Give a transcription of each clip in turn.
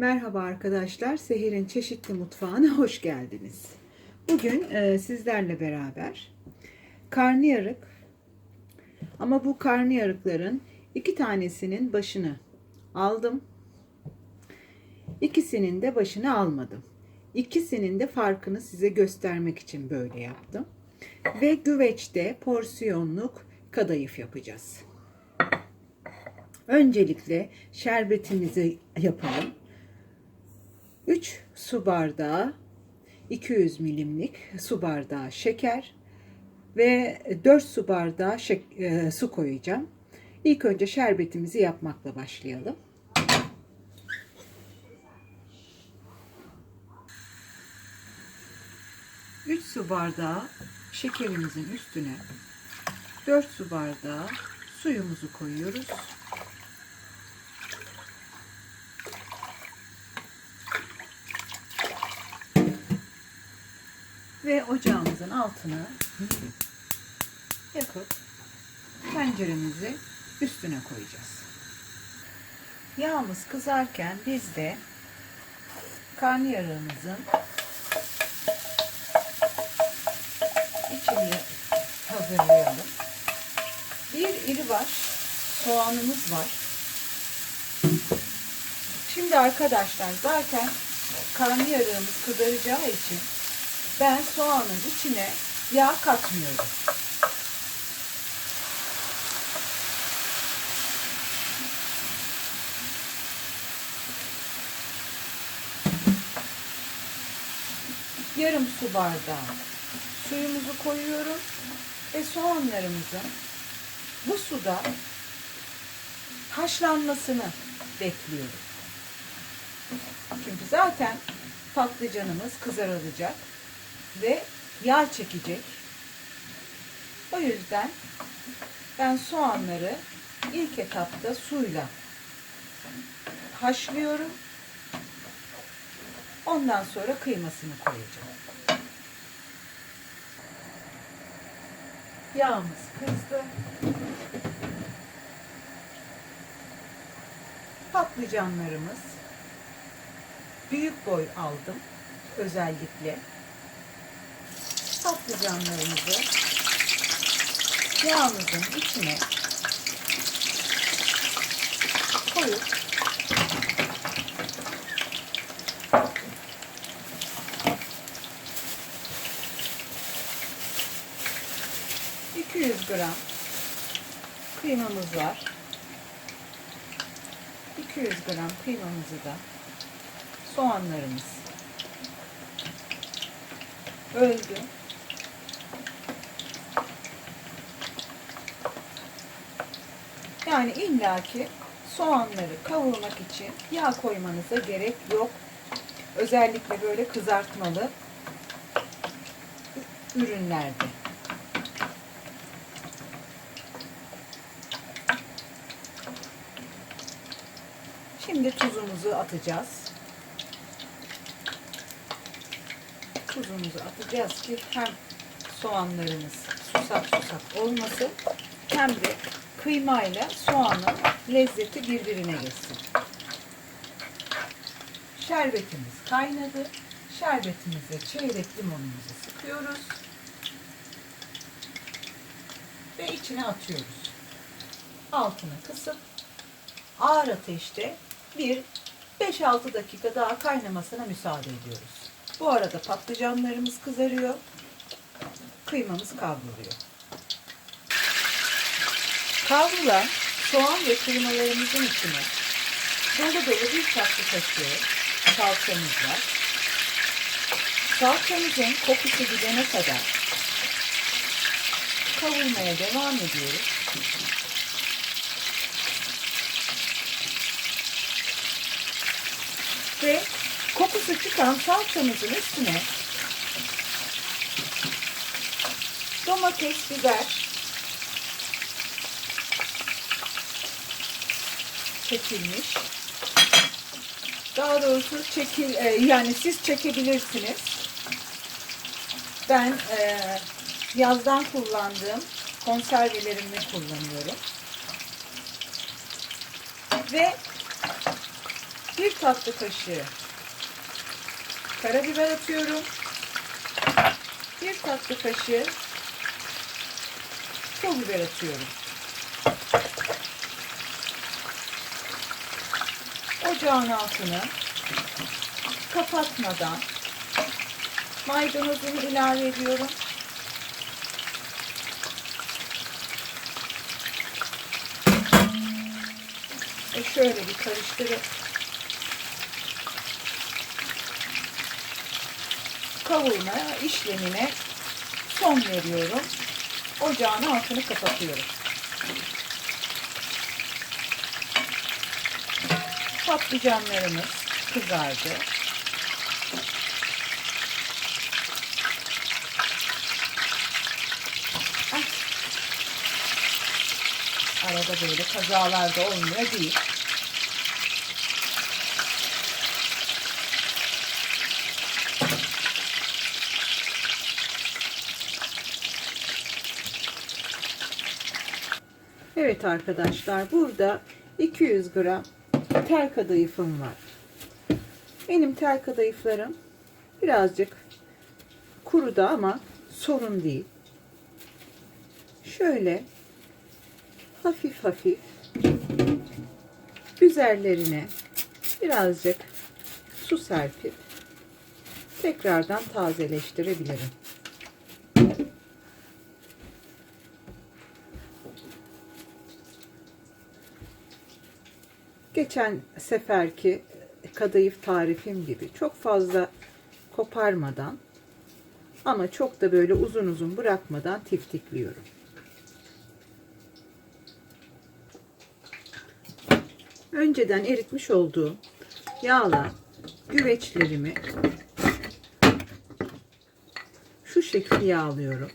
Merhaba arkadaşlar, Seher'in Çeşitli Mutfağı'na hoş geldiniz. Bugün e, sizlerle beraber karnıyarık ama bu karnıyarıkların iki tanesinin başını aldım. İkisinin de başını almadım. İkisinin de farkını size göstermek için böyle yaptım. Ve güveçte porsiyonluk kadayıf yapacağız. Öncelikle şerbetimizi yapalım. 3 su bardağı 200 milimlik su bardağı şeker ve 4 su bardağı şek- e, su koyacağım. İlk önce şerbetimizi yapmakla başlayalım. Üç su bardağı şekerimizin üstüne 4 su bardağı suyumuzu koyuyoruz. Ve ocağımızın altını yakıp tenceremizi üstüne koyacağız. Yağımız kızarken biz de karnıyarığımızın içini hazırlayalım. Bir iri baş soğanımız var. Şimdi arkadaşlar zaten karnıyarığımız kızaracağı için ben soğanın içine yağ katmıyorum. Yarım su bardağı suyumuzu koyuyorum ve soğanlarımızın bu suda haşlanmasını bekliyorum. Çünkü zaten patlıcanımız kızarılacak ve yağ çekecek. O yüzden ben soğanları ilk etapta suyla haşlıyorum. Ondan sonra kıymasını koyacağım. Yağımız kızdı. Patlıcanlarımız büyük boy aldım özellikle patlıcanlarımızı yağımızın içine koyup ...200 gram kıymamız var. 200 gram kıymamızı da soğanlarımız öldü. Yani illaki soğanları kavurmak için yağ koymanıza gerek yok. Özellikle böyle kızartmalı ürünlerde. Şimdi tuzumuzu atacağız. Tuzumuzu atacağız ki hem soğanlarımız susak susak olmasın hem de kıymayla soğanın lezzeti birbirine geçsin. Şerbetimiz kaynadı. Şerbetimize çeyrek limonumuzu sıkıyoruz. Ve içine atıyoruz. Altını kısıp ağır ateşte bir 5-6 dakika daha kaynamasına müsaade ediyoruz. Bu arada patlıcanlarımız kızarıyor. Kıymamız kavruluyor. Kavrulan soğan ve kıymalarımızın içine dolu dolu bir tatlı kaşığı salçamız var. Salçamızın kokusu gidene kadar kavurmaya devam ediyoruz. Ve kokusu çıkan salçamızın üstüne domates, biber, çekilmiş. Daha doğrusu çekil e, yani siz çekebilirsiniz. Ben e, yazdan kullandığım konservelerimi kullanıyorum. Ve Bir tatlı kaşığı karabiber atıyorum. Bir tatlı kaşığı pul biber atıyorum. Ocağın altını kapatmadan maydanozumu ilave ediyorum. Ve şöyle bir karıştırıp kavurma işlemine son veriyorum. Ocağın altını kapatıyorum. Patlıcanlarımız kızardı. Ay. Arada böyle kazalar da olmuyor değil. Evet arkadaşlar burada 200 gram tel kadayıfım var. Benim tel kadayıflarım birazcık kurudu ama sorun değil. Şöyle hafif hafif üzerlerine birazcık su serpip tekrardan tazeleştirebilirim. Geçen seferki kadayıf tarifim gibi çok fazla koparmadan ama çok da böyle uzun uzun bırakmadan tiftikliyorum. Önceden eritmiş olduğum yağla güveçlerimi şu şekil yağlıyorum.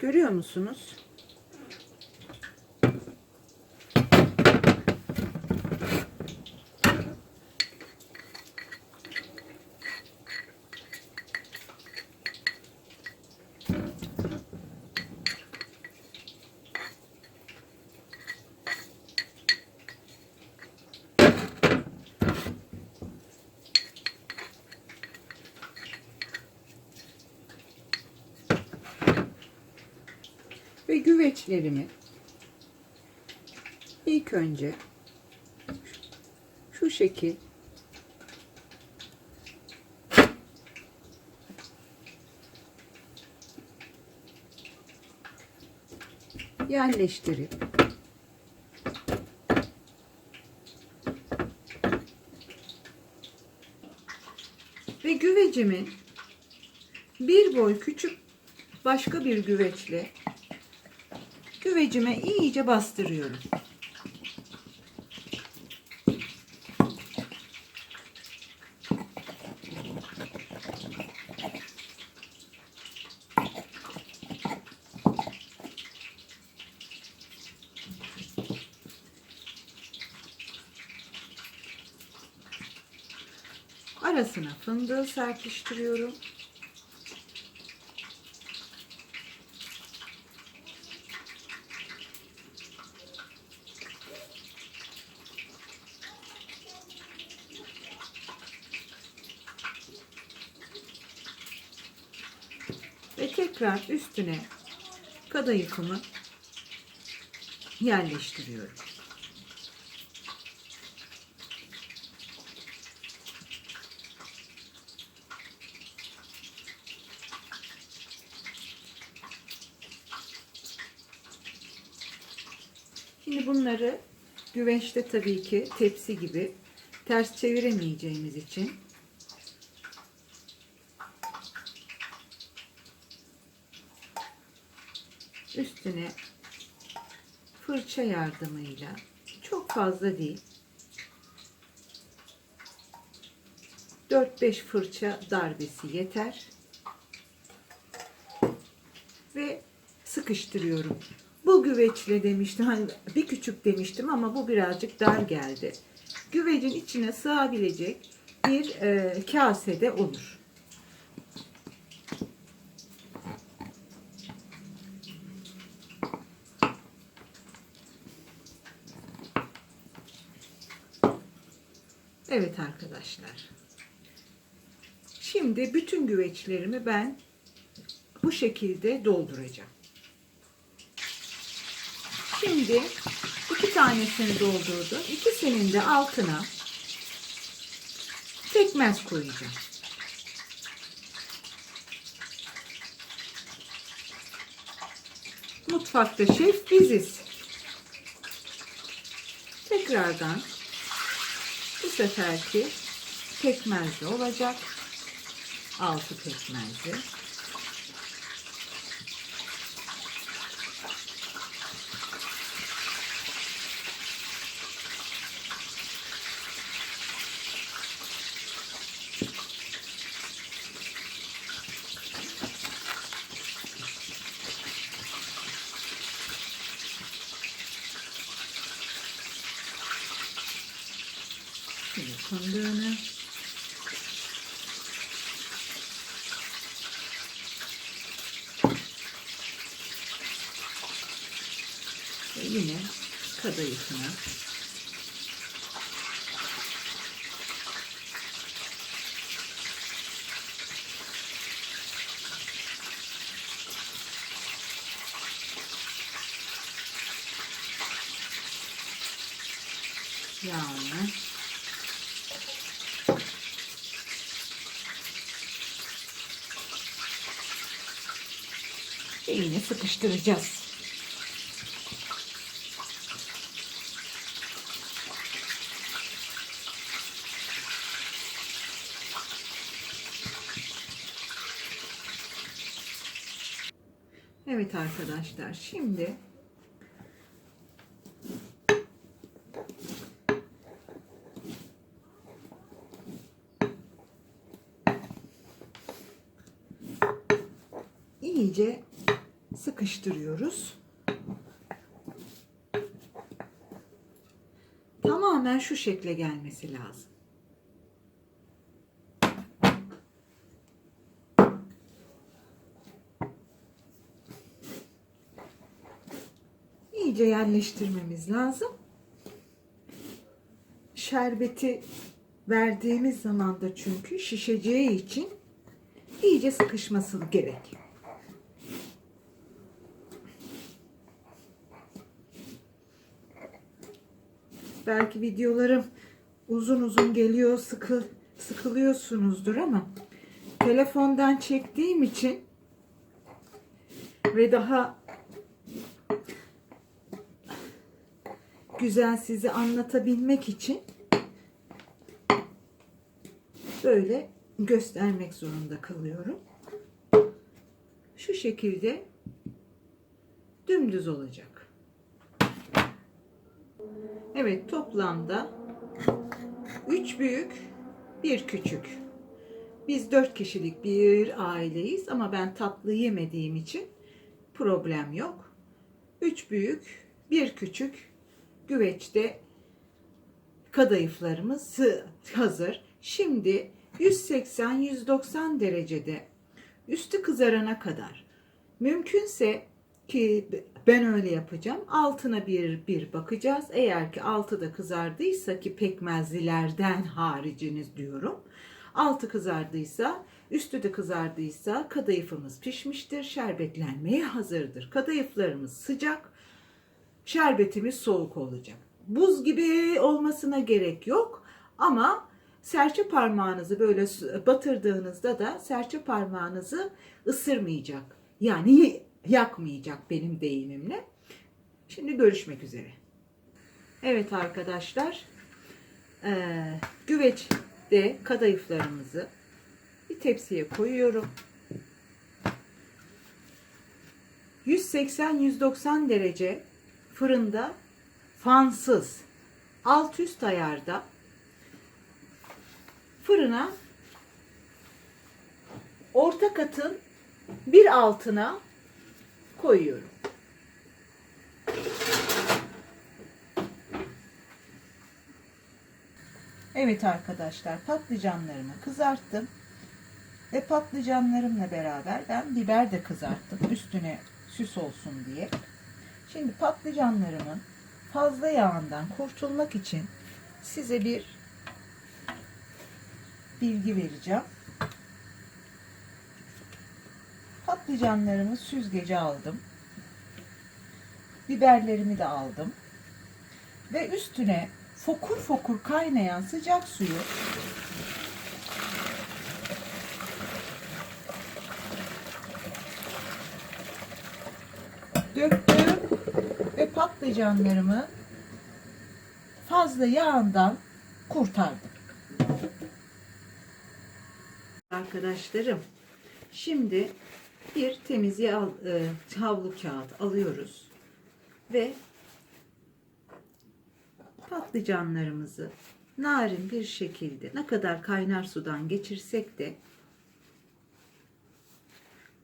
Görüyor musunuz? Ve güveçlerimi ilk önce şu şekil yerleştirip ve güvecimin bir boy küçük başka bir güveçle güvecime iyice bastırıyorum. Arasına fındığı serpiştiriyorum. Ve tekrar üstüne kadayıfımı yerleştiriyorum. Şimdi bunları güveçte tabii ki tepsi gibi ters çeviremeyeceğimiz için üstüne fırça yardımıyla çok fazla değil 4-5 fırça darbesi yeter ve sıkıştırıyorum. Bu güveçle demiştim. Hani bir küçük demiştim ama bu birazcık dar geldi. Güvecin içine sığabilecek bir e, kasede olur. Evet arkadaşlar. Şimdi bütün güveçlerimi ben bu şekilde dolduracağım. Şimdi iki tanesini doldurdum. İkisinin de altına pekmez koyacağım. Mutfakta şef biziz. Tekrardan bu seferki pekmezli olacak. Altı pekmezli. Şimdi fındığını ve yine kadayıfını yağını ve yine sıkıştıracağız. Evet arkadaşlar şimdi iyice sıkıştırıyoruz. Tamamen şu şekle gelmesi lazım. İyice yerleştirmemiz lazım. Şerbeti verdiğimiz zaman da çünkü şişeceği için iyice sıkışması gerek. Belki videolarım uzun uzun geliyor, sıkı, sıkılıyorsunuzdur ama telefondan çektiğim için ve daha güzel sizi anlatabilmek için böyle göstermek zorunda kalıyorum. Şu şekilde dümdüz olacak. Evet toplamda 3 büyük, bir küçük. Biz 4 kişilik bir aileyiz ama ben tatlı yemediğim için problem yok. 3 büyük, bir küçük güveçte kadayıflarımız hazır. Şimdi 180-190 derecede üstü kızarana kadar mümkünse ki ben öyle yapacağım. Altına bir bir bakacağız. Eğer ki altı da kızardıysa ki pekmezlilerden hariciniz diyorum. Altı kızardıysa, üstü de kızardıysa kadayıfımız pişmiştir. Şerbetlenmeye hazırdır. Kadayıflarımız sıcak, şerbetimiz soğuk olacak. Buz gibi olmasına gerek yok ama serçe parmağınızı böyle batırdığınızda da serçe parmağınızı ısırmayacak. Yani yakmayacak benim deyimimle. Şimdi görüşmek üzere. Evet arkadaşlar. Güveçte kadayıflarımızı bir tepsiye koyuyorum. 180-190 derece fırında fansız alt üst ayarda fırına orta katın bir altına koyuyorum. Evet arkadaşlar patlıcanlarımı kızarttım. Ve patlıcanlarımla beraber ben biber de kızarttım üstüne süs olsun diye. Şimdi patlıcanlarımın fazla yağından kurtulmak için size bir bilgi vereceğim. Patlıcanlarımı süzgece aldım. Biberlerimi de aldım. Ve üstüne fokur fokur kaynayan sıcak suyu döktüm patlıcanlarımı fazla yağından kurtardım. Arkadaşlarım, şimdi bir temiz yağ, e, havlu kağıt alıyoruz ve patlıcanlarımızı narin bir şekilde ne kadar kaynar sudan geçirsek de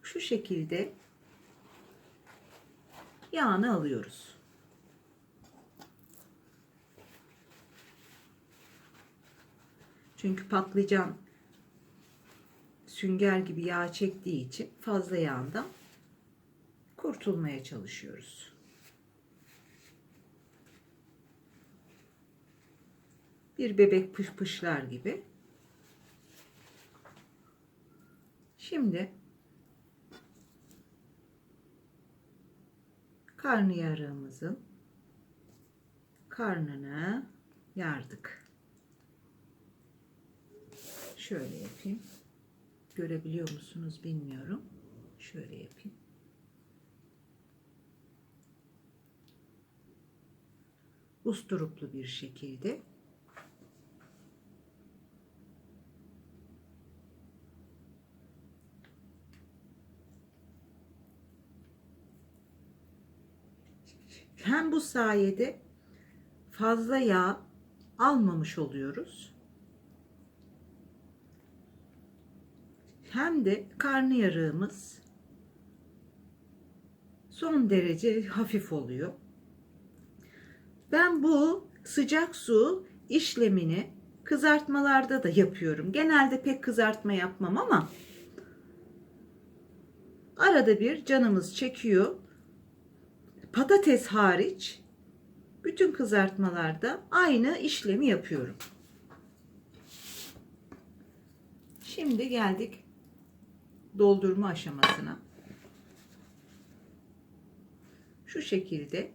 şu şekilde yağını alıyoruz. Çünkü patlıcan sünger gibi yağ çektiği için fazla yağından kurtulmaya çalışıyoruz. Bir bebek pış pışlar gibi. Şimdi karnıyarığımızın karnını yardık. Şöyle yapayım. Görebiliyor musunuz bilmiyorum. Şöyle yapayım. Usturuplu bir şekilde hem bu sayede fazla yağ almamış oluyoruz. Hem de karnıyarığımız son derece hafif oluyor. Ben bu sıcak su işlemini kızartmalarda da yapıyorum. Genelde pek kızartma yapmam ama arada bir canımız çekiyor patates hariç bütün kızartmalarda aynı işlemi yapıyorum. Şimdi geldik doldurma aşamasına. Şu şekilde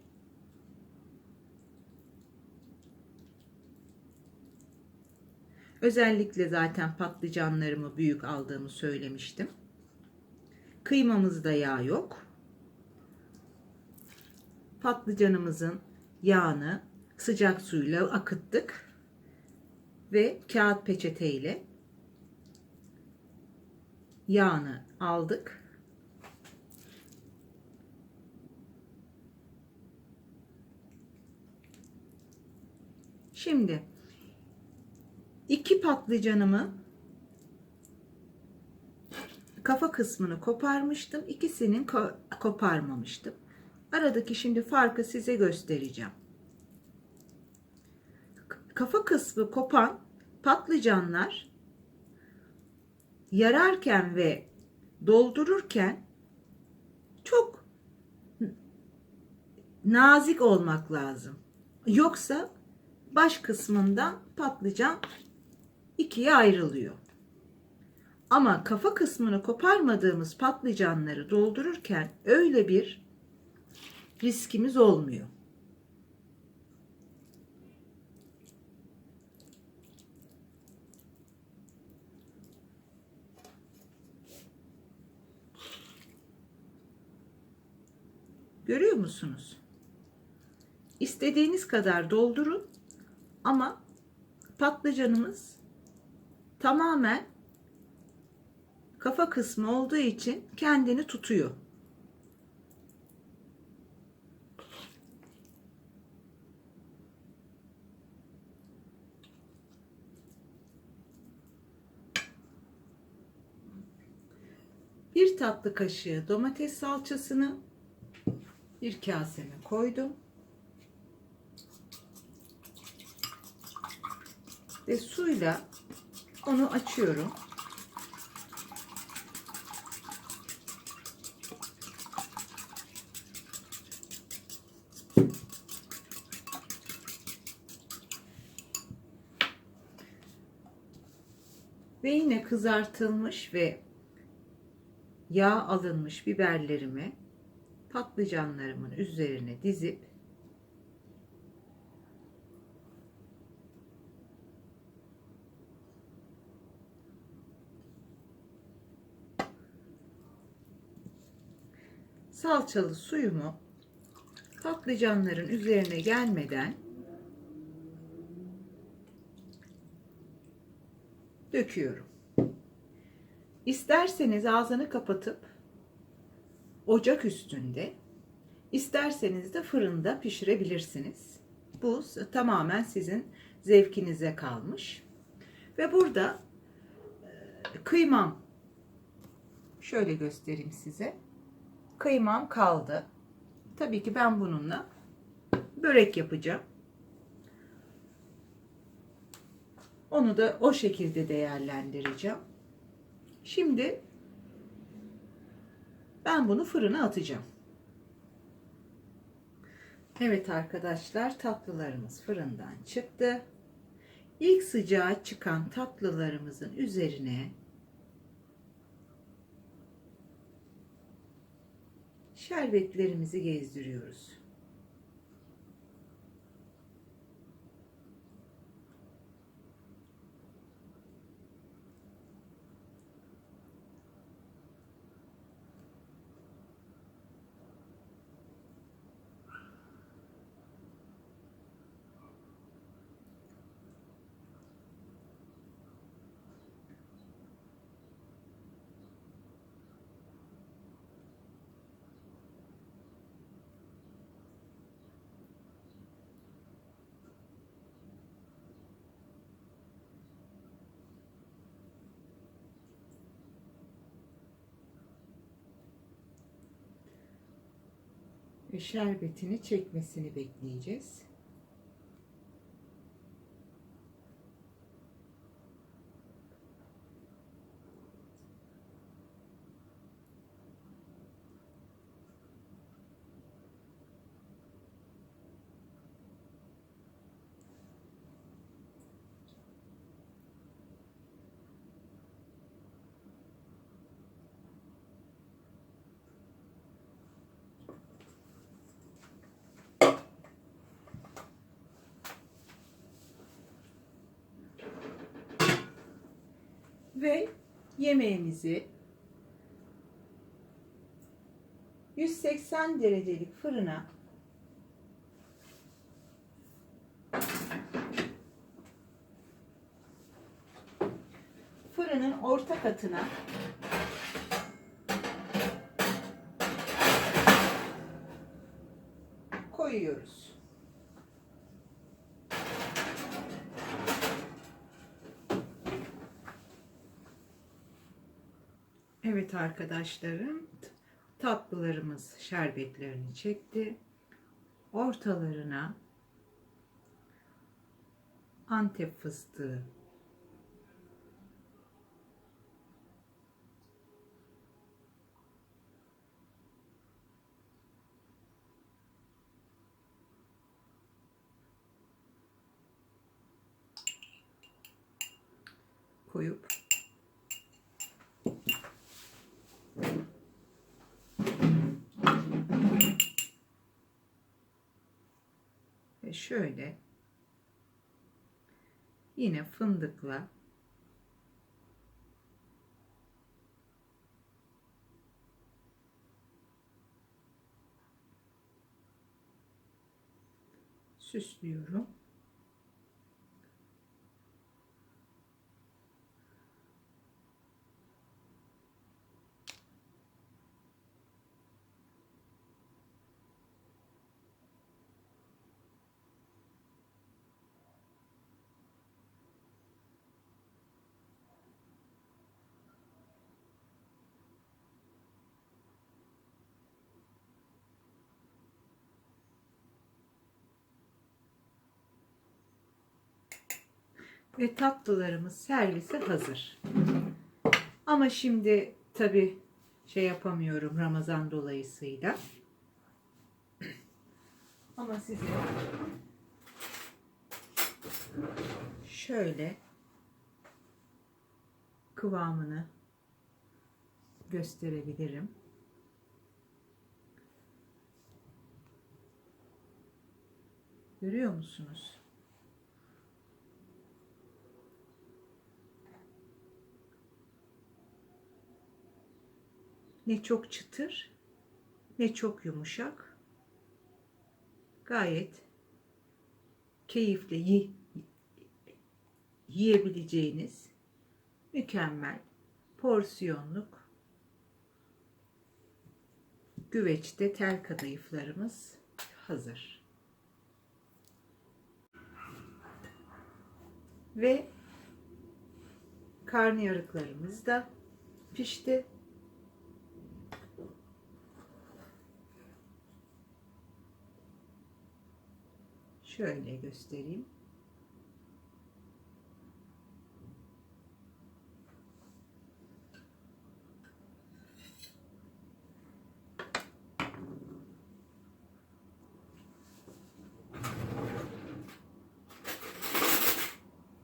Özellikle zaten patlıcanlarımı büyük aldığımı söylemiştim. Kıymamızda yağ yok patlıcanımızın yağını sıcak suyla akıttık ve kağıt peçete ile yağını aldık. Şimdi iki patlıcanımı kafa kısmını koparmıştım. İkisinin ko koparmamıştım. Aradaki şimdi farkı size göstereceğim. Kafa kısmı kopan patlıcanlar yararken ve doldururken çok nazik olmak lazım. Yoksa baş kısmından patlıcan ikiye ayrılıyor. Ama kafa kısmını koparmadığımız patlıcanları doldururken öyle bir riskimiz olmuyor. Görüyor musunuz? İstediğiniz kadar doldurun ama patlıcanımız tamamen kafa kısmı olduğu için kendini tutuyor. Bir tatlı kaşığı domates salçasını bir kaseme koydum. Ve suyla onu açıyorum. Ve yine kızartılmış ve yağ alınmış biberlerimi patlıcanlarımın üzerine dizip salçalı suyumu patlıcanların üzerine gelmeden döküyorum. İsterseniz ağzını kapatıp ocak üstünde, isterseniz de fırında pişirebilirsiniz. Bu tamamen sizin zevkinize kalmış. Ve burada e, kıymam şöyle göstereyim size. Kıymam kaldı. Tabii ki ben bununla börek yapacağım. Onu da o şekilde değerlendireceğim. Şimdi ben bunu fırına atacağım. Evet arkadaşlar tatlılarımız fırından çıktı. İlk sıcağı çıkan tatlılarımızın üzerine şerbetlerimizi gezdiriyoruz. Şerbetini çekmesini bekleyeceğiz. Ve yemeğimizi 180 derecelik fırına fırının orta katına koyuyoruz. Evet arkadaşlarım tatlılarımız şerbetlerini çekti. Ortalarına Antep fıstığı koyup ve şöyle yine fındıkla süslüyorum. Ve tatlılarımız servise hazır. Ama şimdi tabi şey yapamıyorum Ramazan dolayısıyla. Ama size şöyle kıvamını gösterebilirim. Görüyor musunuz? Ne çok çıtır, ne çok yumuşak. Gayet keyifle yi- yiyebileceğiniz mükemmel porsiyonluk güveçte tel kadayıflarımız hazır. Ve karnıyarıklarımız da pişti. Şöyle göstereyim.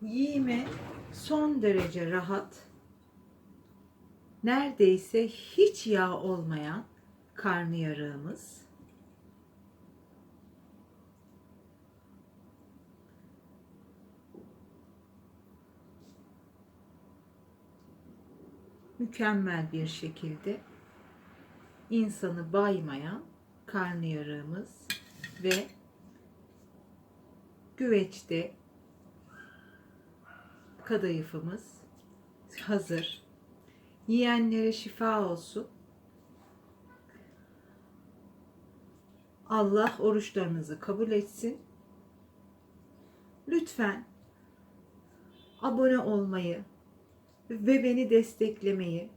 Yiyime son derece rahat, neredeyse hiç yağ olmayan karnıyarığımız. Mükemmel bir şekilde insanı baymayan karnıyarığımız ve güveçte kadayıfımız hazır. Yiyenlere şifa olsun. Allah oruçlarınızı kabul etsin. Lütfen abone olmayı ve beni desteklemeyi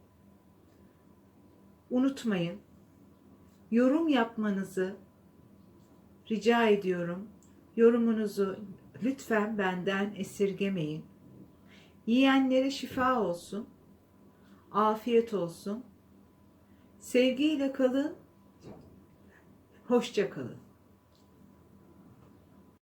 unutmayın. Yorum yapmanızı rica ediyorum. Yorumunuzu lütfen benden esirgemeyin. Yiyenlere şifa olsun. Afiyet olsun. Sevgiyle kalın. Hoşça kalın.